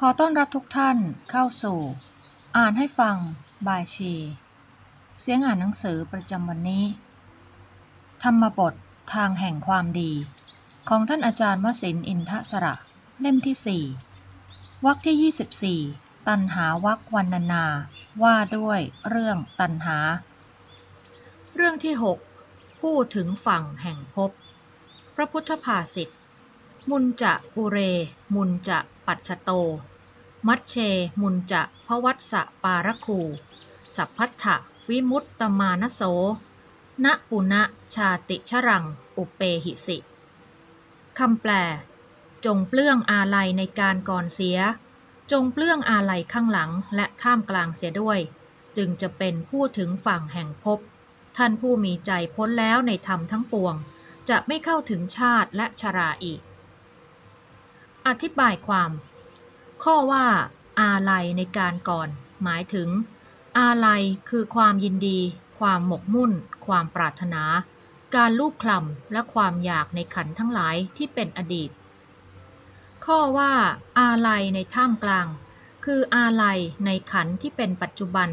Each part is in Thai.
ขอต้อนรับทุกท่านเข้าสู่ อ่านให้ฟังบายชี เสียงอ่านหนังสือประจำวันนี้ ธรรมบททางแห่งความดี ของท่านอาจารย์วสินอินทสระ เล่มที่4วรรคที่ 24 ตันหาวักวันนานา ว่าด้วยเรื่องตันหา เรื่องที่ 6 พูดถึงฝั่งแห่งภพพระพุทธภาษิต มุนจะปุเร มุนจะปัจฉโต มัชเช มุนจะพวัตสะปารคู สัพพัทธะวิมุตตมานโส ณปุณะชาติชรัง อุเปหิสิ คำแปล จงเปลื้องอาลัยในการก่อนเสีย จงเปลื้องอาลัยข้างหลังและท่ามกลางเสียด้วย จึงจะเป็นผู้ถึงฝั่งแห่งภพ ท่านผู้มีใจพ้นแล้วในธรรมทั้งปวง จะไม่เข้าถึงชาติและชราอีก อธิบายความ ข้อว่า อาลัยในการก่อน หมายถึง อาลัยคือความยินดี ความหมกมุ่น ความปรารถนา การลูบคลำและความอยากในขันทั้งหลายที่เป็นอดีต ข้อว่า อาลัยในท่ามกลาง คืออาลัยในขันที่เป็นปัจจุบัน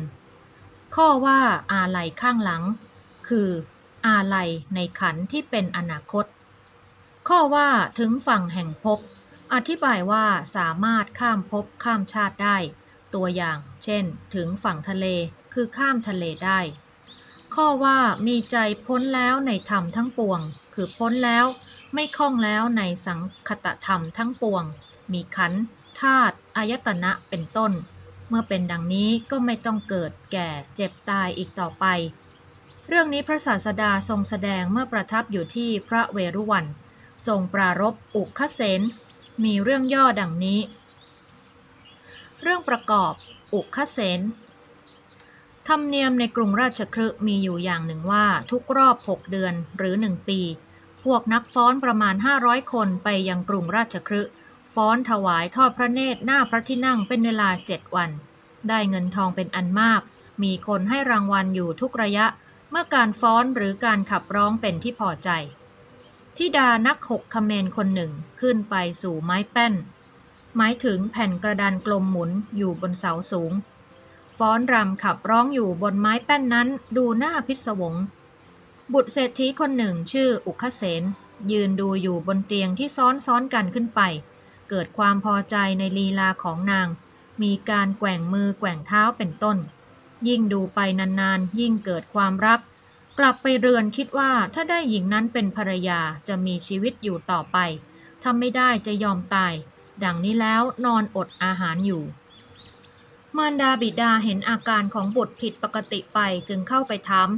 ข้อว่าอาลัยข้างหลัง คืออาลัยในขันที่เป็นอนาคต ข้อว่าถึงฝั่งแห่งภพ อธิบายว่าสามารถข้ามภพข้ามชาติได้ ตัวอย่าง เช่น ถึงฝั่งทะเลคือข้ามทะเลได้ ข้อว่ามีใจพ้นแล้วในธรรมทั้งปวง คือพ้นแล้ว ไม่คล้องแล้วในสังคตธรรมทั้งปวง มีขันธ์ธาตุอายตนะเป็นต้น เมื่อเป็นดังนี้ก็ไม่ต้องเกิดแก่เจ็บตายอีกต่อไป เรื่องนี้พระศาสดาทรงแสดงเมื่อประทับอยู่ที่พระเวรุวัน ทรงปรารบอุคเสน มีเรื่องย่อดังนี้ เรื่องประกอบอุคเสนธรรมเนียมในกรุงราชคฤห์มีอยู่อย่างหนึ่งว่าทุกรอบ 6 เดือนหรือ 1 ปี พวกนักฟ้อนประมาณ 500 คนไปยังกรุงราชคฤห์ฟ้อนถวายทอดพระเนตรหน้าพระที่นั่งเป็นเวลา 7 วัน ได้เงินทองเป็นอันมาก มีคนให้รางวัลอยู่ทุกระยะ เมื่อการฟ้อนหรือการขับร้องเป็นที่พอใจ ทิดานักหกคเมนคนหนึ่งขึ้นไปสู่ไม้แป้น หมายถึงแผ่นกระดานกลมหมุนอยู่บนเสาสูง ฟ้อนรำขับร้องอยู่บนไม้แป้นนั้นดูหน้าพิศวง บุตรเศรษฐีคนหนึ่งชื่ออุคเสนยืนดูอยู่บนเตียงที่ซ้อนซ้อนกันขึ้นไป เกิดความพอใจในลีลาของนาง มีการแกว่งมือแกว่งเท้าเป็นต้น ยิ่งดูไปนานๆ ยิ่งเกิดความรัก กลับไปเรือนคิดว่าถ้าได้หญิงนั้นเป็นภรรยาจะมีชีวิตอยู่ต่อไปถ้าไม่ได้จะยอมตาย ดังนี้แล้วนอนอดอาหารอยู่ มารดาบิดาเห็นอาการของบุตรผิดปกติไปจึงเข้าไปถาม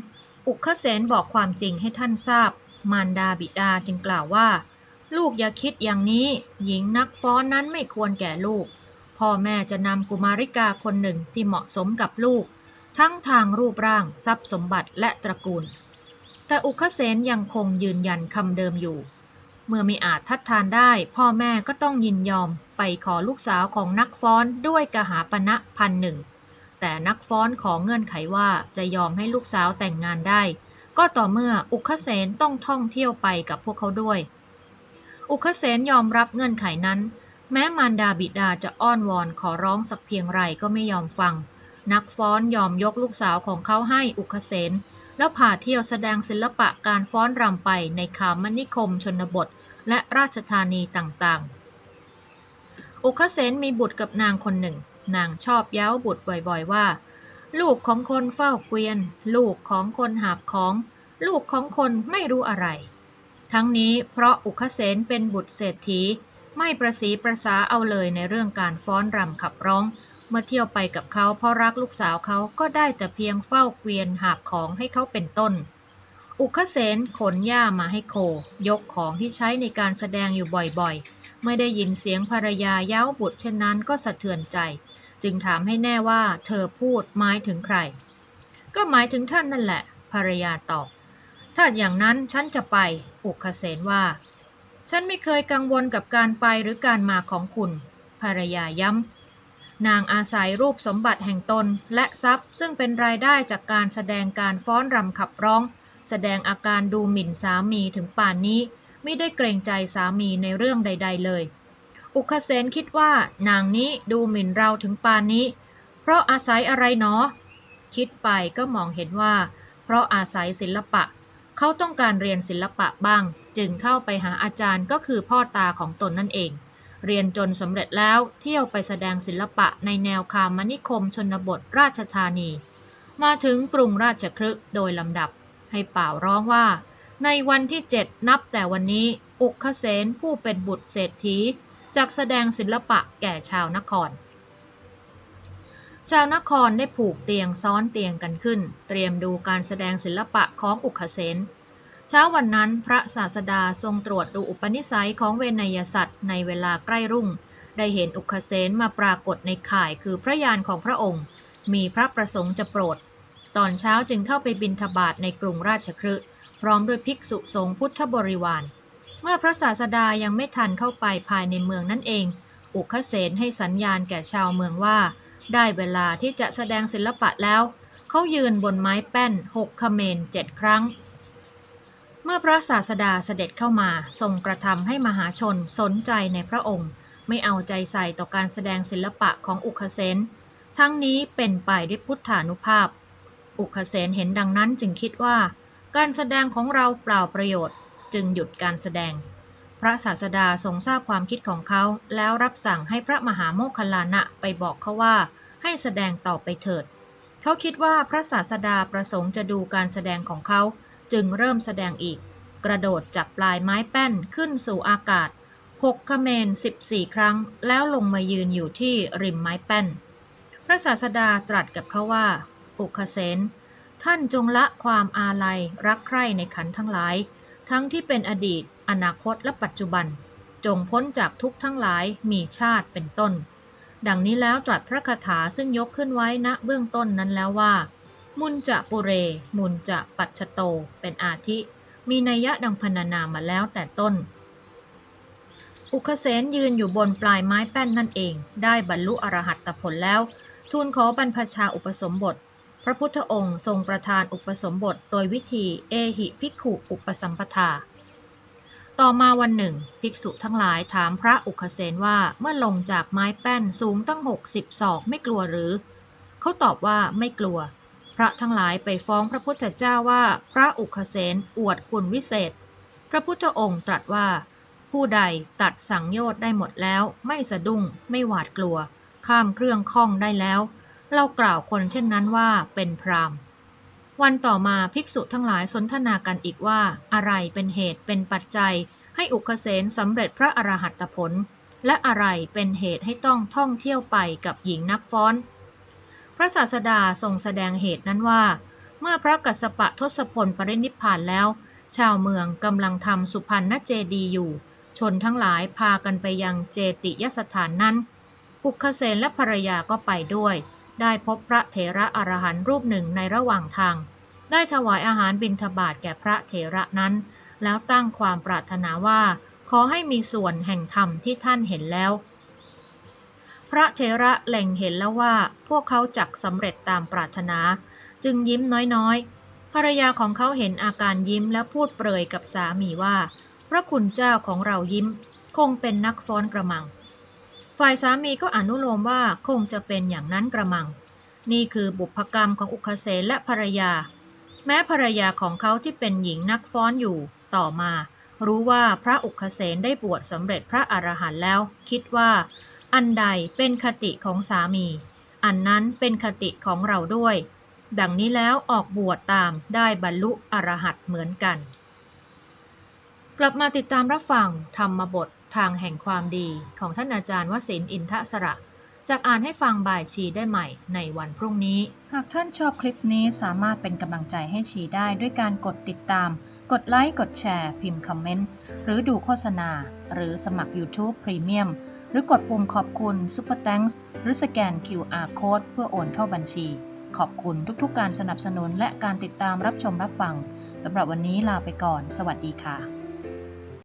อุคเสนบอกความจริงให้ท่านทราบ มารดาบิดาจึงกล่าวว่า ลูกอย่าคิดอย่างนี้ หญิงนักฟ้อนนั้นไม่ควรแก่ลูก พ่อแม่จะนำกุมาริกาคนหนึ่งที่เหมาะสมกับลูก ทั้งทางรูปร่าง ทรัพย์สมบัติและตระกูล แต่อุคเสนยังคงยืนยันคำเดิมอยู่ เมื่อไม่อาจทัดทานได้ พ่อแม่ก็ต้องยินยอมไปขอลูกสาวของนักฟ้อนด้วยกหาปณะพันหนึ่ง แต่นักฟ้อนขอเงื่อนไขว่าจะยอมให้ลูกสาวแต่งงานได้ ก็ต่อเมื่ออุคเสนต้องท่องเที่ยวไปกับพวกเขาด้วย อุคเสนยอมรับเงื่อนไขนั้น แม้มารดาบิดาจะอ้อนวอนขอร้องสักเพียงไรก็ไม่ยอมฟัง นักฟ้อนยอมยกลูกสาวของเขาให้อุคเสนแล้วพาเที่ยวแสดงศิลปะการฟ้อนรำไปในคามนิคมชนบท และราชธานีต่างๆ อุคเสนมีบุตรกับนางคนหนึ่ง นางชอบเย้าบุตรบ่อยๆว่า ลูกของคนเฝ้าเกวียน ลูกของคนหาบของ ลูกของคนไม่รู้อะไร ทั้งนี้เพราะอุคเสนเป็นบุตรเศรษฐีไม่ประสีประสาเอาเลยในเรื่องการฟ้อนรำขับร้อง เมื่อเที่ยวไปกับเขาเพราะรักลูกสาวเขาก็ได้แต่เพียงเฝ้าเกวียนหาบของให้เขาเป็นต้น อุคเสนขนหญ้ามาให้โค ยกของที่ใช้ในการแสดงอยู่บ่อยๆ ไม่ได้ยินเสียงภรรยาเย้าบุตรเช่นนั้นก็สะเทือนใจ จึงถามให้แน่ว่าเธอพูดหมายถึงใคร ก็หมายถึงท่านนั่นแหละ ภรรยาตอบ ถ้าอย่างนั้นฉันจะไป อุคเสนว่า ฉันไม่เคยกังวลกับการไปหรือการมาของคุณ ภรรยาย้ำ นางอาศัยรูปสมบัติแห่งตนและทรัพย์ ซึ่งเป็นรายได้จากการแสดงการฟ้อนรำขับร้อง แสดงอาการดูหมิ่นสามีถึงป่านนี้ ไม่ได้เกรงใจสามีในเรื่องใด ๆ เลย อุคเสนคิดว่านางนี้ดูหมิ่นเราถึงป่านนี้ เพราะอาศัยอะไรเนาะคิดไปก็มองเห็นว่า เพราะอาศัยศิลปะ เขาต้องการเรียนศิลปะบ้าง จึงเข้าไปหาอาจารย์ก็คือพ่อตาของตนนั่นเอง เรียนจนสำเร็จแล้วเที่ยวไปแสดงศิลปะในแนวคามนิคมชนบทราชธานี มาถึงกรุงราชคฤห์โดยลำดับ ให้เป่าร้องว่า ในวันที่เจ็ดนับแต่วันนี้ อุคเสนผู้เป็นบุตรเศรษฐีจากแสดงศิลปะแก่ชาวนคร ชาวนครได้ผูกเตียงซ้อนเตียงกันขึ้น เตรียมดูการแสดงศิลปะของอุคเสน เช้าวันนั้นพระศาสดาทรงตรวจดูอุปนิสัยของเวนยสัตว์ในเวลาใกล้รุ่ง ได้เห็นอุคเสนมาปรากฏในข่ายคือพระยานของพระองค์ มีพระประสงค์จะโปรด ตอนเช้าจึงเข้าไปบิณฑบาตในกรุงราชคฤห์พร้อมด้วยภิกษุสงฆ์พุทธบริวาร เมื่อพระศาสดายังไม่ทันเข้าไปภายในเมืองนั่นเอง อุคเสนให้สัญญาณแก่ชาวเมืองว่า ได้เวลาที่จะแสดงศิลปะแล้ว เขายืนบนไม้แป้นหกคเมนเจ็ดครั้ง เมื่อพระศาสดาเสด็จเข้ามาทรงกระทำให้มหาชนสนใจในพระองค์ ไม่เอาใจใส่ต่อการแสดงศิลปะของอุคเสนทั้งนี้เป็นไปด้วยพุทธานุภาพ อุคเสนเห็นดังนั้นจึงคิดว่า การแสดงของเราเปล่าประโยชน์ จึงหยุดการแสดง พระศาสดาทรงทราบความคิดของเขา แล้วรับสั่งให้พระมหาโมคคัลลานะไปบอกเขาว่า ให้แสดงต่อไปเถิด เขาคิดว่าพระศาสดาประสงค์จะดูการแสดงของเขา จึงเริ่มแสดงอีก กระโดดจากปลายไม้แป้นขึ้นสู่อากาศหกขเมน14 ครั้ง แล้วลงมายืนอยู่ที่ริมไม้แป้น พระศาสดาตรัสกับเขาว่า อุคเสนท่านจงละความอาลัยรักใคร่ในขันทั้งหลาย ทั้งที่เป็นอดีต อนาคตและปัจจุบัน จงพ้นจากทุกทั้งหลายมีชาติเป็นต้น ดังนี้แล้วตรัสพระคาถาซึ่งยกขึ้นไว้ณเบื้องต้นนั้นแล้วว่า มุนจะปุเร มุนจะปัจฉโต เป็นอาทิ มีนัยยะดังพรรณนามาแล้วแต่ต้น อุคเสนยืนอยู่บนปลายไม้แป้นนั่นเอง ได้บรรลุอรหัตผลแล้ว ทูลขอบรรพชาอุปสมบท พระพุทธองค์ทรงประทานอุปสมบทโดยวิธีเอหิภิกขุอุปสัมปทา ต่อมาวันหนึ่ง ภิกษุทั้งหลายถามพระอุคเสนว่าเมื่อลงจากไม้แป้นสูงตั้งหกสิบศอกไม่กลัวหรือ เขาตอบว่าไม่กลัว ระทั้งหลายไปฟ้องพระพุทธเจ้าว่า พระอุคเสนอวดคุณวิเศษ พระพุทธองค์ตรัสว่า ผู้ใดตัดสังโยชน์ได้หมดแล้ว ไม่สะดุ้ง ไม่หวาดกลัว ข้ามเครื่องข้องได้แล้ว เรากล่าวคนเช่นนั้นว่าเป็นพรามวันต่อมาภิกษุทั้งหลายสนทนากันอีกว่า อะไรเป็นเหตุเป็นปัจจัย ให้อุคเสนสำเร็จพระอรหัตผล และอะไรเป็นเหตุให้ต้องท่องเที่ยวไปกับหญิงนักฟ้อน ระศาสดาทรงแสดงเหตุนั้นว่า เมื่อพระกัสสปะทศพลปรินิพพานแล้ว ชาวเมืองกำลังทำสุพรรณเจดีอยู่ ชนทั้งหลายพากันไปยังเจติยสถานนั้นอุคเสนและภรรยาก็ไปด้วย ได้พบพระเถระอรหันต์รูปหนึ่งในระหว่างทาง ได้ถวายอาหารบิณฑบาตแก่พระเถระนั้น แล้วตั้งความปรารถนาว่า ขอให้มีส่วนแห่งธรรมที่ท่านเห็นแล้ว พระเถระแหล่งเห็นแล้วว่าพวกเขาจักสำเร็จตามปรารถนา จึงยิ้มน้อยๆ ภรรยาของเขาเห็นอาการยิ้มและพูดเปรยกับสามีว่า พระคุณเจ้าของเรายิ้ม คงเป็นนักฟ้อนกระมัง ฝ่ายสามีก็อนุโลมว่าคงจะเป็นอย่างนั้นกระมัง นี่คือบุพกรรมของอุคเสนและภรรยา แม้ภรรยาของเขาที่เป็นหญิงนักฟ้อนอยู่ต่อมารู้ว่าพระอุคเสนได้บวชสำเร็จพระอรหันต์แล้ว คิดว่า อันใดเป็นคติของสามี อันนั้นเป็นคติของเราด้วย ดังนี้แล้วออกบวชตามได้บรรลุอรหัตเหมือนกัน กลับมาติดตามรับฟังธรรมบททางแห่งความดีของท่านอาจารย์วสินอินทสระจากอ่านให้ฟังบ่ายชีได้ใหม่ในวันพรุ่งนี้ หากท่านชอบคลิปนี้สามารถเป็นกำลังใจให้ชีได้ด้วยการกดติดตาม กดไลค์ กดแชร์ พิมพ์คอมเมนต์ หรือดูโฆษณา หรือสมัคร YouTube Premium หรือกดปุ่มขอบคุณ Super Thanks หรือสแกน QR Code เพื่อโอนเข้าบัญชี ขอบคุณทุกๆ การสนับสนุนและการติดตามรับชมรับฟังสำหรับวันนี้ลาไปก่อน สวัสดีค่ะ